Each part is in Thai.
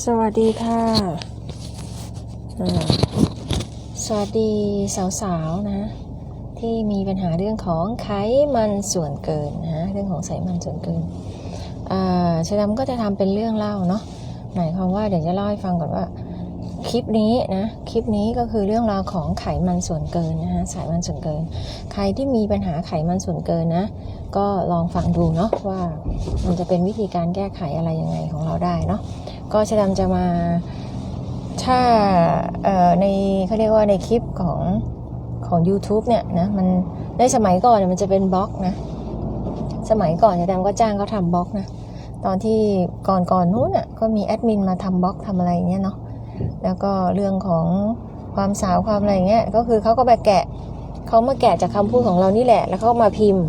สวัสดีค่ะ สวัสดีสาวๆนะ ที่มีปัญหาเรื่องของไขมันส่วนเกินนะเรื่องของไขมันส่วนเกินอ่าชาดำก็จะทำเป็นเรื่องเล่าเนาะหมายความว่าเดี๋ยวจะเล่าให้ฟังก่อนว่า คลิปนี้นะ คลิปนี้ก็คือเรื่องราวของไขมันส่วนเกินนะฮะไขมันส่วนเกิน ใครที่มีปัญหาไขมันส่วนเกินนะ ก็ลองฟังดูเนาะว่ามันจะเป็นวิธีการแก้ไขอะไรยังไงของเราได้เนาะ ก็ชะดำจะมาถ้าในเขาเรียกว่าในคลิปของของ YouTube เนี่ยนะมันในสมัยก่อนเนี่ยมันจะเป็นบล็อกนะ สมัยก่อนชะดำก็จ้างเขาทำบล็อกนะ ตอนที่ก่อนก่อนนู้นอะก็มีแอดมินมาทำบล็อกทำอะไรเงี้ยเนาะ แล้วก็เรื่องของความสาวความอะไรเงี้ยก็คือเขาก็แบบแกะเขามาแกะจากคำพูดของเรานี่แหละ แล้วเขามาพิมพ์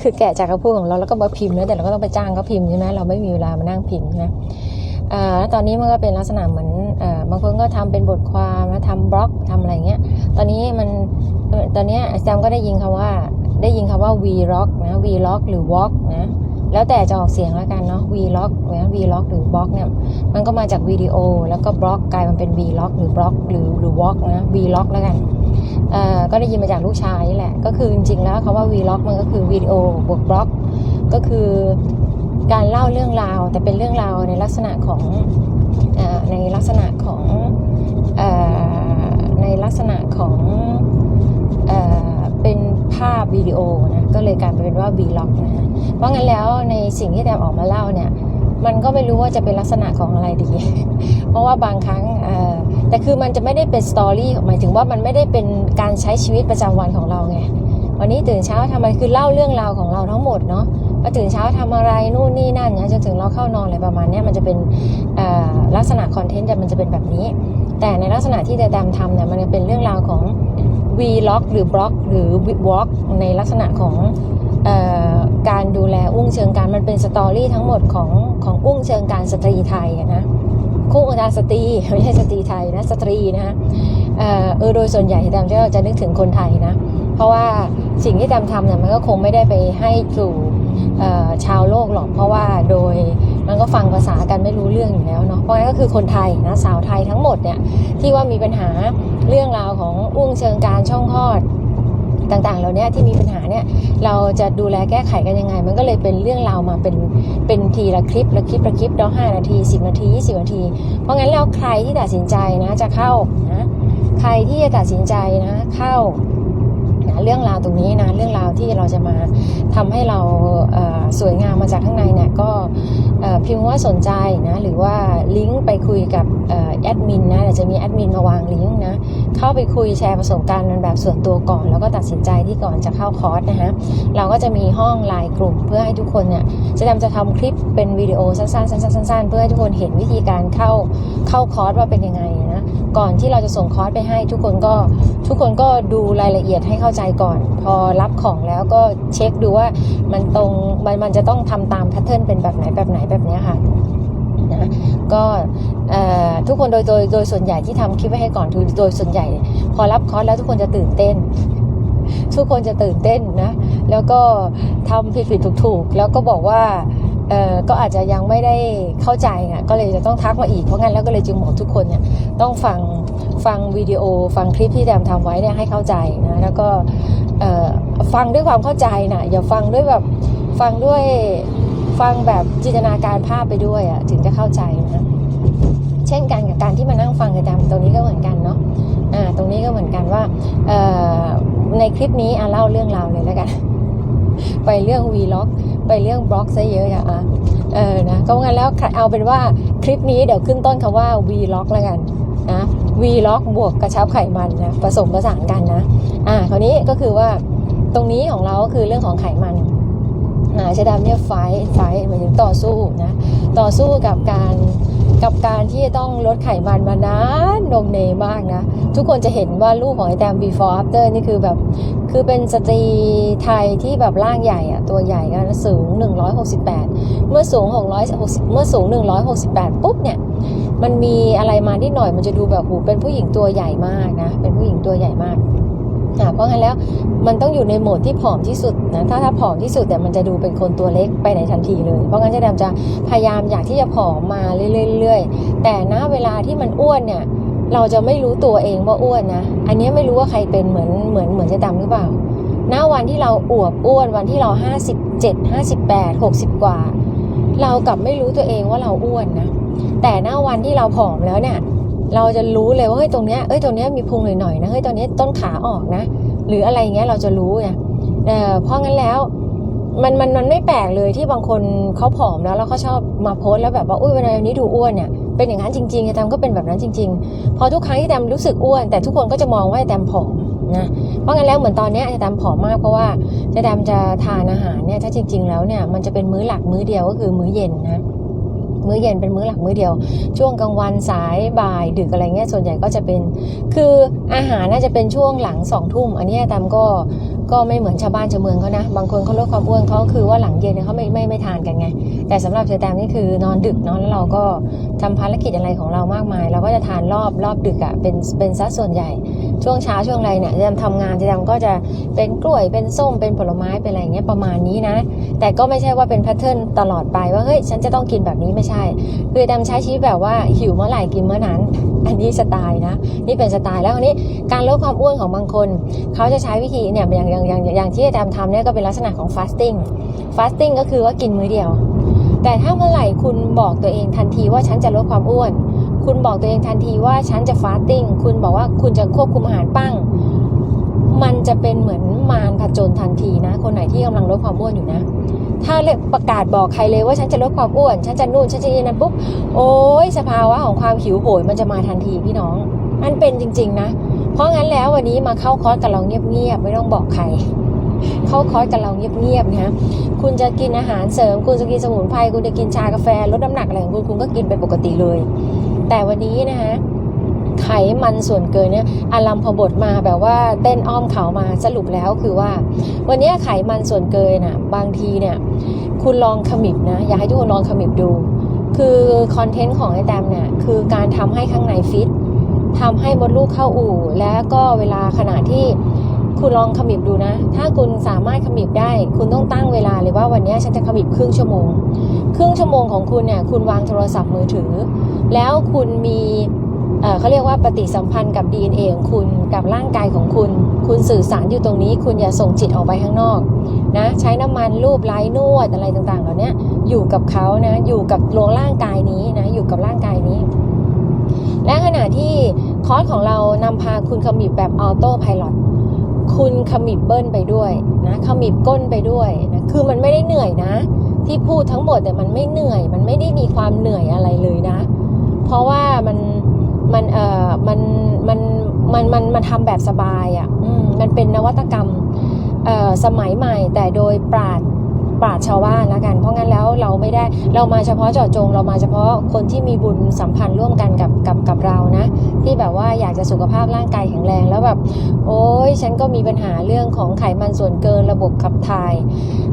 คือแกะจากคำพูดของเราแล้วก็มาพิมพ์นะแต่เราก็ต้องไปจ้างเขาพิมพ์ใช่ไหมเราไม่มีเวลามานั่งพิมพ์ใช่ไหมอ่าแล้วตอนนี้มันก็เป็นลักษณะเหมือนบางคนก็ทำเป็นบทความแล้วทำบล็อกทำอะไรเงี้ย ตอนนี้มันตอนนี้ยอาจารย์ก็ได้ยินคำว่าได้ยินคำว่า vlog นะ vlog หรือ walk นะ แล้วแต่จะออกเสียงแล้วกันเนาะ vlog นะ vlog หรือ walk เนี่ย มันก็มาจากวิดีโอ แล้วก็บล็อกกลายมันเป็น vlog หรือบล็อกหรือหรือ walk นะ vlog แล้วกันเอ่อก็ได้ยินมาจากลูกชายนี่แหละ ก็คือจริงๆแล้วคำว่า vlog มันก็คือวิดีโอบวกบล็อก ก็คือการเล่าเรื่องราว แต่เป็นเรื่องราวในลักษณะของอในลักษณะของอในลักษณะของอาพวิดีโอนะก็เลยกลายเป็นว่า vlog นะฮะเพราะงั้นแล้วในสิ่งที่แดมออกมาเล่าเนี่ยมันก็ไม่รู้ว่าจะเป็นลักษณะของอะไรดี เพราะว่าบางครั้งแต่คือมันจะไม่ได้เป็นสตอรี่หมายถึงว่ามันไม่ได้เป็นการใช้ชีวิตประจำวันของเราไงวันนี้ตื่นเช้าทำอะไรคือเล่าเรื่องราวของเราทั้งหมดเนาะว่าตื่นเช้าทำอะไรนู่นนี่นั่นเนี่ยจนถึงเราเข้านอนอะไรประมาณนี้มันจะเป็นลักษณะคอนเทนต์แต่มันจะเป็นแบบนี้ แต่ในลักษณะที่แต่ดำทำเนี่ยมันจะเป็นเรื่องราวของ vlog หรือบล็อกหรือ walk ในลักษณะของออการดูแลอุ้งเชิงการมันเป็นสตอรี่ทั้งหมดของของอุ้งเชิงการสตรีไทยนะคู่องค์กาสตรีไม่ใช่สตรีไทยนะสตรีนะเออโดยส่วนใหญ่ที่ดำจะจะนึกถึงคนไทยนะ เพราะว่าสิ่งที่ดำทำเนี่ยมันก็คงไม่ได้ไปให้สู่ชาวโลกหรอกเพราะว่าโดย มันก็ฟังภาษากันไม่รู้เรื่องอยู่แล้วเนาะเพราะงั้นก็คือคนไทยนะสาวไทยทั้งหมดเนี่ยที่ว่ามีปัญหาเรื่องราวของอุ้งเชิงการช่องคลอดต่างๆเหล่านี้ที่มีปัญหาเนี่ยเราจะดูแลแก้ไขกันยังไง มันก็เลยเป็นเรื่องราวมาเป็นเป็นทีละคลิปละคลิปละคลิปแล้วห้านาทีสิบนาทียี่สิบนาที เพราะงั้นแล้วใครที่ตัดสินใจนะจะเข้านะใครที่จะตัดสินใจนะเข้า เรื่องราวตรงนี้นะเรื่องราวที่เราจะมาทำให้เราเสวยงามมาจากข้างในเนี่ยก็พิมพ์ว่าสนใจนะหรือว่าลิงก์ไปคุยกับอแอดมินนะเดี๋ยวจะมีแอดมินมาวางลิงก์นะเข้าไปคุยแชร์ประสบการณ์ันแบบส่วนตัวก่อน แล้วก็ตัดสินใจที่ก่อนจะเข้าคอร์สนะฮะเราก็จะมีห้องไลน์กลุ่ม เพื่อให้ทุกคนเนี่ยจะทำจะทำคลิปเป็นวิดีโอสั้นๆสั้นๆเพื่อให้ทุกคนเห็นวิธีการเข้าเข้าคอร์สว่าเป็นยังไง ก่อนที่เราจะส่งคอร์สไปให้ทุกคนก็ทุกคนก็ดูรายละเอียดให้เข้าใจก่อน พอรับของแล้วก็เช็คดูว่ามันตรงมันมันจะต้องทำตามแพทเทิร์นเป็นแบบไหนแบบไหนแบบนี้ค่ะนะก็ทุกคนโดยโดยโดยส่วนใหญ่ที่ทำคลิปไว้ให้ก่อนคือโดยส่วนใหญ่ พอรับคอร์สแล้วทุกคนจะตื่นเต้น ทุกคนจะตื่นเต้นนะแล้วก็ทำผิดผิดถูกถูกๆแล้วก็บอกว่า เออก็อาจจะยังไม่ได้เข้าใจอะก็เลยจะต้องทักมาอีกเพราะงั้นแล้วก็เลยจึงบอกทุกคนเนี่ยต้องฟังฟังวิดีโอ ฟังคลิปที่แดมทำไว้เนี่ยให้เข้าใจนะแล้วก็เอ่อฟังด้วยความเข้าใจนะอย่าฟังด้วยแบบฟังด้วยฟังแบบจินตนาการภาพไปด้วยอะถึงจะเข้าใจนะเช่นกันกับการที่มานั่งฟังกับแดมตรงนี้ก็เหมือนกันเนาะอ่าตรงนี้ก็เหมือนกันว่าเอ่อในคลิปนี้อะเล่าเรื่องราวเลยแล้วกัน ไปเรื่องวีล็อกไปเรื่องบล็อกซะเยอะอะอะเออนะก็งั้นแล้วเอาเป็นว่าคลิปนี้เดี๋ยวขึ้นต้นคำว่าวีล็อกแล้วกันนะวีล็อกบวกกระชับไขมันนะผสมผสานกันนะอ่าคราวนี้ก็คือว่าตรงนี้ของเราก็คือเรื่องของไขมันอ่าชะดำเนี่ยไฟท์ไฟท์หมายถึงต่อสู้นะต่อสู้กับการ กับการที่จะต้องลดไขมันมานานนมเนมากนะ ทุกคนจะเห็นว่ารูปของไอแตม before after นี่คือแบบ คือเป็นสตรีไทยที่แบบร่างใหญ่อะตัวใหญ่กันสูง 168 เมื่อสูง 660 เมื่อสูง 168 ปุ๊บเนี่ย มันมีอะไรมานิดหน่อยมันจะดูแบบหูเป็นผู้หญิงตัวใหญ่มากนะ เป็นผู้หญิงตัวใหญ่มาก เพราะงั้นแล้วมันต้องอยู่ในโหมดที่ผอมที่สุดนะถ้าถ้าผอมที่สุดเนี่มันจะดูเป็นคนตัวเล็กไปในทันทีเลย เพราะงั้นเจะดำจะพยายามอยากที่จะผอมมาเรื่อยๆแต่ณเวลาที่มันอ้วนเนี่ยเราจะไม่รู้ตัวเองว่าอ้วนนะ อันนี้ไม่รู้ว่าใครเป็นเหมือนเหมือนเหมือนเจะดำหรือเปล่าณวันที่เราอวบอ้วนวันที่เรา57 58 60 กว่า เรากลับไม่รู้ตัวเองว่าเราอ้วนนะแต่ณวันที่เราผอมแล้วเนี่ย เราจะรู้เลยว่าเฮ้ยตรงเนี้ยเอ้ยตรงเนี้ยมีพุงหน่อยๆนะเฮ้ยตรงเนี้ยต้นขาออกนะ หรืออะไรเงี้ยเราจะรู้ไงเพราะงั้นแล้วมันมันมันไม่แปลกเลยที่บางคนเขาผอมแล้วแล้วเขาชอบมาโพสแล้วแบบว่าอุ้ยวันนี้ดูอ้วนเนี่ยเป็นอย่างนั้นจริงๆไอ้แตมก็เป็นแบบนั้นจริง ๆ พอทุกครั้งที่แตมรู้สึกอ้วน แต่ทุกคนก็จะมองว่าไอ้แตมผอมนะเพราะงั้นแล้วเหมือนตอนเนี้ยไอ้แตมผอมมากเพราะว่าไอ้แตมจะทานอาหารเนี่ยถ้าจริง ๆ แล้วเนี่ยมันจะเป็นมื้อหลักมื้อเดียวก็คือมื้อเย็นนะ มื้อเย็นเป็นมื้อหลักมื้อเดียว ช่วงกลางวันสายบ่ายดึกอะไรเงี้ยส่วนใหญ่ก็จะเป็น คืออาหารน่าจะเป็นช่วงหลังสองทุ่มอันนี้ตามก็ ก็ไม่เหมือนชาวบ้านชาวเมืองเขานะ บางคนเขาลดความอ้วนเขาคือว่าหลังเย็นเนี่ยเขาไม่ไม่ไม่ทานกันไง แต่สำหรับเชอแตมนี่คือนอนดึกเนอนแล้วเราก็ทำภารกิจอะไรของเรามากมาย เราก็จะทานรอบรอบดึกอะ่ะเป็นเป็นซัดส่วนใหญ่ ช่วงเช้าช่วงอะไรเนี่ยจะทำงานจะทำก็จะเป็นกล้วยเป็นส้มเป็นผลไม้เป็นอะไรอย่างเงี้ยประมาณนี้นะ แต่ก็ไม่ใช่ว่าเป็นแพทเทิร์นตลอดไปว่าเฮ้ยฉันจะต้องกินแบบนี้ไม่ใช่คือแตมใช้ชีวิตแบบว่าหิวเมื่อไหร่กินเมื่อนั้น อันนี้สไตล์นะ นี่เป็นสไตล์แล้วอันนี้การลดความอ้วนของบางคน เขาจะใช้วิธีเนี่ยอย่างอย่างอย่างอย่างที่อาจารย์ทำเนี่ยก็เป็นลักษณะของ fasting fasting ก็คือว่ากินมื้อเดียว แต่ถ้าเมื่อไหร่คุณบอกตัวเองทันทีว่าฉันจะลดความอ้วน คุณบอกตัวเองทันทีว่าฉันจะ fasting คุณบอกว่าคุณจะควบคุมอาหารปั้ง มันจะเป็นเหมือนมารผจญทันทีนะ คนไหนที่กำลังลดความอ้วนอยู่นะ ถ้าเลยประกาศบอกใครเลยว่าฉันจะลดความอ้วน ฉันจะนู่นฉันจะนี่นั่นปุ๊บโอ้ยสภาวะของความหิวโหยมันจะมาทันทีพี่น้อง มันเป็นจริง ๆ นะ ราะงั้นแล้ววันนี้มาเข้าคอร์สกับเราเงียบๆไม่ต้องบอกใคร เข้าคอร์สกับเราเงียบๆนะคุณจะกินอาหารเสริม คุณจะกินสมุนไพรคุณจะกินชากาแฟลดน้ำหนักอะไรของคุณคุณก็กินไปปกติเลย แต่วันนี้นะคะไขมันส่วนเกินเนี่ยอารัมพบทมาแบบว่าเต้นอ้อมเขามาสรุปแล้วคือว่า วันนี้ไขมันส่วนเกินน่ะ บางทีเนี่ย คุณลองขมิบนะ อยากให้ทุกคนลองขมิบดู คือคอนเทนต์ของไอ้แตมเนี่ยคือการทำให้ข้างในฟิต ทำให้มดลูกเข้าอู่ แล้วก็เวลาขณะที่คุณลองขมิบดูนะ ถ้าคุณสามารถขมิบได้ คุณต้องตั้งเวลาเลยว่าวันนี้ฉันจะขมิบครึ่งชั่วโมง ครึ่งชั่วโมงของคุณเนี่ยคุณวางโทรศัพท์มือถือ แล้วคุณมีเขาเรียกว่าปฏิสัมพันธ์กับ DNA ของคุณกับร่างกายของคุณ คุณสื่อสารอยู่ตรงนี้ คุณอย่าส่งจิตออกไปข้างนอกนะใช้น้ำมันรูปไล้นวดอะไรต่างๆ เหล่านี้อยู่กับเขานะอยู่กับดวงร่างกายนี้นะอยู่กับร่างกายนี้ และขณะที่คอร์สของเรานำพาคุณขมิบแบบออโต้พายロคุณขมิบเบิ้ลไปด้วยนะขมิบก้นไปด้วยนะคือมันไม่ได้เหนื่อยนะ ที่พูดทั้งหมดแต่มันไม่เหนื่อย มันไม่ได้มีความเหนื่อยอะไรเลยนะ เพราะว่ามันมันเอ่อมันมันมันมันมันทำแบบสบายอะ่ะมมันเป็นนวัตกรรมเอ่อสมัยใหม่แต่โดยปราด ปราดชาวบ้านละกัน เพราะงั้นแล้วเราไม่ได้เรามาเฉพาะเจาะจง เรามาเฉพาะคนที่มีบุญสัมพันธ์ร่วมกันกับกับกับเรานะ ที่แบบว่าอยากจะสุขภาพร่างกายแข็งแรงแล้วแบบโอ้ยฉันก็มีปัญหาเรื่องของไขมันส่วนเกินระบบขับถ่าย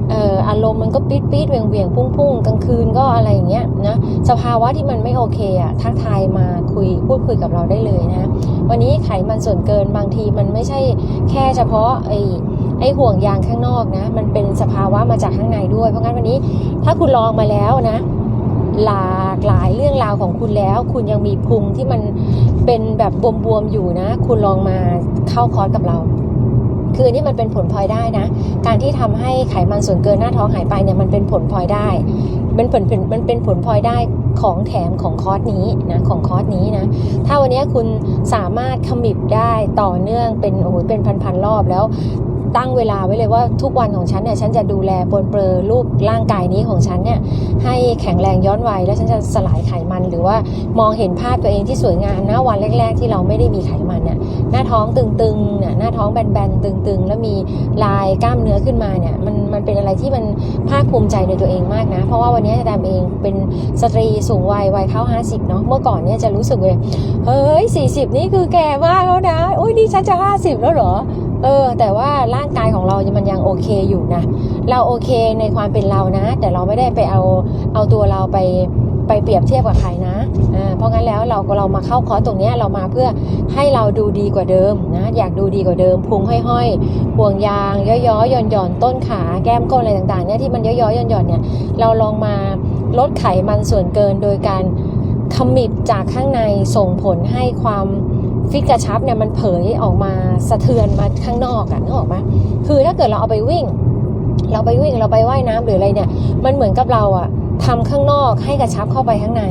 เอ่ออารมณ์มันก็ปี๊ดปี๊ดเวียงเวียงพุ่งพุ่งกลางคืนก็อะไรอย่างเงี้ยนะสภาวะที่มันไม่โอเคอะทักทายมาคุยพูดคุยกับเราได้เลยนะ วันนี้ไขมันส่วนเกินบางทีมันไม่ใช่แค่เฉพาะไอ ไอ้ห่วงยางข้างนอกนะ มันเป็นสภาวะมาจากข้างในด้วย เพราะงั้นวันนี้ถ้าคุณลองมาแล้วนะ หลากหลายเรื่องราวของคุณแล้ว คุณยังมีพุงที่มันเป็นแบบบวมๆอยู่นะ คุณลองมาเข้าคอร์สกับเราคืออนนี่มันเป็นผลพลอยได้นะ การที่ทำให้ไขมันส่วนเกินหน้าท้องหายไปเนี่ยมันเป็นผลพลอยได้เป็นผลมันเป็นผลพลอยได้ของแถมของคอร์สนี้นะของคอร์สนี้นะ ถ้าวันนี้คุณสามารถขมิบได้ต่อเนื่องเป็นโอ้โหเป็นพันๆรอบแล้ว ตั้งเวลาไว้เลยว่าทุกวันของฉันเนี่ยฉันจะดูแลปนเปรอรูปร่างกายนี้ของฉันเนี่ยให้แข็งแรงย้อนวัยแล้วฉันจะสลายไขมัน หรือว่ามองเห็นภาพตัวเองที่สวยงามนะวันแรก ๆ ที่เราไม่ได้มีไขมันเนี่ยหน้าท้องตึงๆเนี่ยหน้าท้องแบนๆตึงๆ แล้วมีลายกล้ามเนื้อขึ้นมาเนี่ยมันมันเป็นอะไรที่มันภาคภูมิใจในตัวเองมากนะ เพราะว่าวันนี้อาจารย์เองเป็นสตรีสูงวัยวัยเข้า 50เนาะเมื่อก่อนเนี่ยจะรู้สึกเลยเฮ้ย40 นี่คือแก่มากแล้วนะอุ้ยนี่ฉันจะ 50 แล้วเหรอเออแต่ว่าร่างางกายของเรามันยังโอเคอยู่นะ เราโอเคในความเป็นเรานะ แต่เราไม่ได้ไปเอาเอาตัวเราไปไปเปรียบเทียบกับใครนะอ่าเพราะงั้นแล้วเราเรามาเข้าคอร์สตรงนี้เรามาเพื่อให้เราดูดีกว่าเดิมนะ อยากดูดีกว่าเดิมพุงห้อยๆห่วงยางย้อยๆหย่อนย่อนๆต้นขาแก้มก้นอะไรต่างๆเนี่ยที่มันย้อยๆย่อนหย่อนๆเนี่ยเราลองมาลดไขมันส่วนเกินโดยการขมิบจากข้างในส่งผลให้ความ ฟิตกระชับเนี่ยมันเผยออกมาสะเทือนมาข้างนอกอะนึกออกไหมคือถ้าเกิดเราเอาไปวิ่ง เราไปวิ่งเราไปว่ายน้ำหรืออะไรเนี่ย มันเหมือนกับเราอะทำข้างนอกให้กระชับเข้าไปข้างใน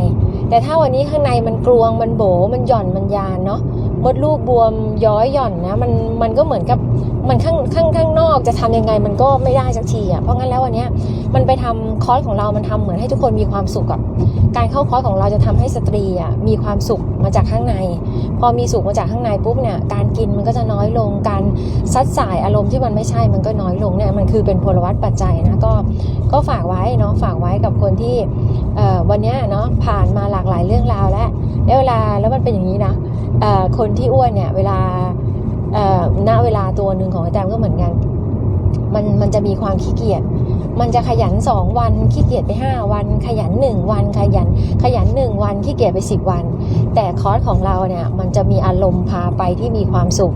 แต่ถ้าวันนี้ข้างในมันกลวงมันโบมันหย่อนมันยานเนาะมดลูกบวมย้อยหย่อนนะมันมันก็เหมือนกับ มันข้างข้างข้างนอกจะทำยังไงมันก็ไม่ได้สักทีอะเพราะงั้นแล้ววันเนี้ยมันไปทำคอร์สของเรามันทำเหมือนให้ทุกคนมีความสุขกับการเข้าคอร์สของเราจะทำให้สตรีอะมีความสุขมาจากข้างใน พอมีสุขมาจากข้างในปุ๊บเนี่ยการกินมันก็จะน้อยลงการซัดสายอารมณ์ที่มันไม่ใช่มันก็น้อยลงเนี่ยมันคือเป็นพลวัตปัจจัยนะก็ก็ฝากไว้เนาะฝากไว้กับคนที่วันเนี้ยเนาะผ่านมาหลากหลายเรื่องราวแล้วแล้วเวลาแล้วมันเป็นอย่างนี้นะคนที่อ้วนเนี่ยเวลา ณเวลาตัวหนึ่งของไอ้แตมก็เหมือนกัน มันมันจะมีความขี้เกียจมันจะขยันสองวันขี้เกียจไปห้าวัน ขยันหนึ่งวันขยัน ขยันหนึ่งวันขี้เกียจไปสิบวัน แต่คอร์สของเราเนี่ยมันจะมีอารมณ์พาไปที่มีความสุข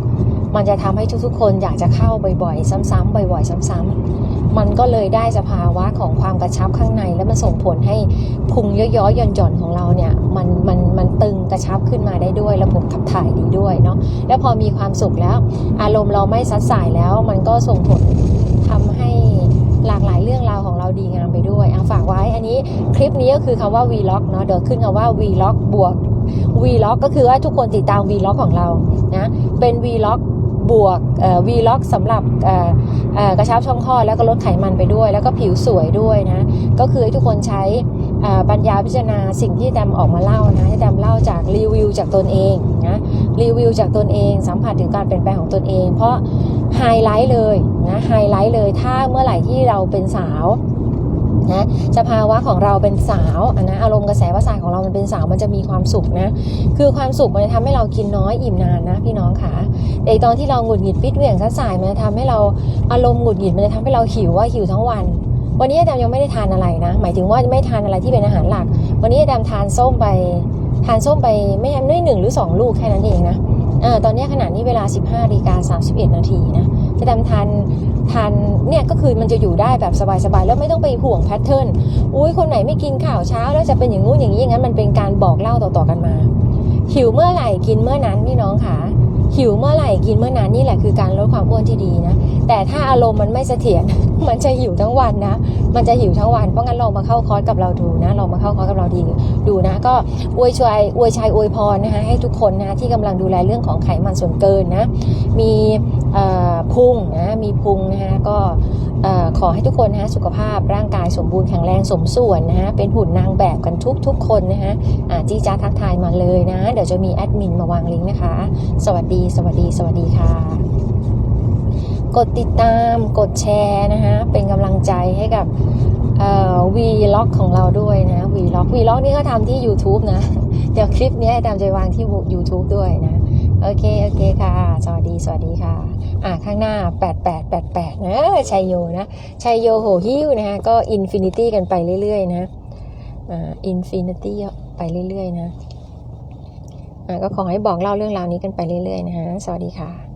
มันจะทำให้ทุกๆ คนอยากจะเข้าบ่อยๆ ซ้ำๆบ่อยๆ ซ้ำๆ มันก็เลยได้สภาวะของความกระชับข้างใน แล้วมันส่งผลให้พุงย้อยๆหย่อนๆของเราเนี่ยมันมันมันตึงกระชับขึ้นมาได้ด้วย ระบบขับถ่ายดีด้วยเนาะแล้วพอมีความสุขแล้ว อารมณ์เราไม่ซัดสายแล้ว มันก็ส่งผลทำให้หลากหลายเรื่องราวของเราดีงามไปด้วยอะฝากไว้อันนี้คลิปนี้ก็คือคำว่า vlog เนาะเดี๋ยวขึ้นคำว่า vlog บวก vlog ก็คือว่าทุกคนติดตาม vlog ของเรานะเป็น vlog บวกเอ่อ vlog สำหรับกระชับช่องคลอดแล้วก็ลดไขมันไปด้วย แล้วก็ผิวสวยด้วยนะ ก็คือให้ทุกคนใช้ปัญญาพิจารณาสิ่งที่แตมออกมาเล่านะที่แตมเล่าจากรีวิวจากตนเองนะรีวิวจากตนเองสัมผัสถึงการเปลี่ยนแปลงของตนเอง เพราะไฮไลท์เลยนะไฮไลท์เลยถ้าเมื่อไหร่ที่เราเป็นสาว นะสภาวะของเราเป็นสาวอะนะอารมณ์กระแสประสาทของเรามันเป็นสาวมันจะมีความสุขนะ คือความสุขมันจะทำให้เรากินน้อยอิ่มนานนะ พี่น้องค่ะแต่ตอนที่เราหงุดหงิดฟิตเหวี่ยงซัดสายมันจะทำให้เราอารมณ์หงุดหงิดมันจะทำให้เราหิวว่าหิวทั้งวัน วันนี้อาจารย์ยังไม่ได้ทานอะไรนะ หมายถึงว่าไม่ทานอะไรที่เป็นอาหารหลัก วันนี้อาจารย์ทานส้มไป ทานส้มไปไม่ไม่หนึ่งหรือสองลูกแค่นั้นเองนะ เออตอนนี้ขณะนี้เวลา 15นาฬิกา31 นาทีนะจะดำทานทานเนี่ยก็คือมันจะอยู่ได้แบบสบายๆ แล้วไม่ต้องไปห่วงแพทเทิร์นอุ้ยคนไหนไม่กินข้าวเช้า แล้วจะเป็นอย่างงู้นอย่างนี้อย่างนั้นมันเป็นการบอกเล่าต่อๆกันมา หิวเมื่อไหร่กินเมื่อนั้นพี่น้องค่ะหิวเมื่อไหร่กินเมื่อนั้นนี่แหละคือการลดความอ้วนที่ดีนะแต่ถ้าอารมณ์มันไม่เสถียรมันจะหิวทั้งวันนะ มันจะหิวทั้งวันเพราะงั้นลองมาเข้าคอร์สกับเราดูนะลองมาเข้าคอร์สกับเราดีดู ก็อวยชัยอวยชัยอวยพรนะคะให้ทุกคนนะที่กำลังดูแลเรื่องของไขมันส่วนเกินนะมีพุงนะมีพุงนะคะก็ขอให้ทุกคนนะสุขภาพร่างกายสมบูรณ์แข็งแรงสมส่วนนะฮะเป็นหุ่นนางแบบกันทุกทุกคนนะคะจี้จ้าทักทายมาเลยนะ เดี๋ยวจะมีแอดมินมาวางลิงก์นะคะ สวัสดีสวัสดีสวัสดีค่ะ กดติดตามกดแชร์นะคะเป็นกำลังใจให้กับ วีล็อกของเราด้วยนะวีล็อกวีล็อกนี่ก็ทำที่ YouTube นะ เดี๋ยวคลิปนี้ตามจะวางที่ YouTube ด้วยนะ โอเค โอเคค่ะ สวัสดี สวัสดีค่ะ อ่าข้างหน้า 8888นะชัยโยนะชัยโยโหหิ้วนะคะก็อินฟินิตี้กันไปเรื่อยๆนะอ่าอินฟินิตี้ไปเรื่อยๆนะอ่าก็ขอให้บอกเล่าเรื่องราวนี้กันไปเรื่อยๆนะฮะสวัสดีค่ะ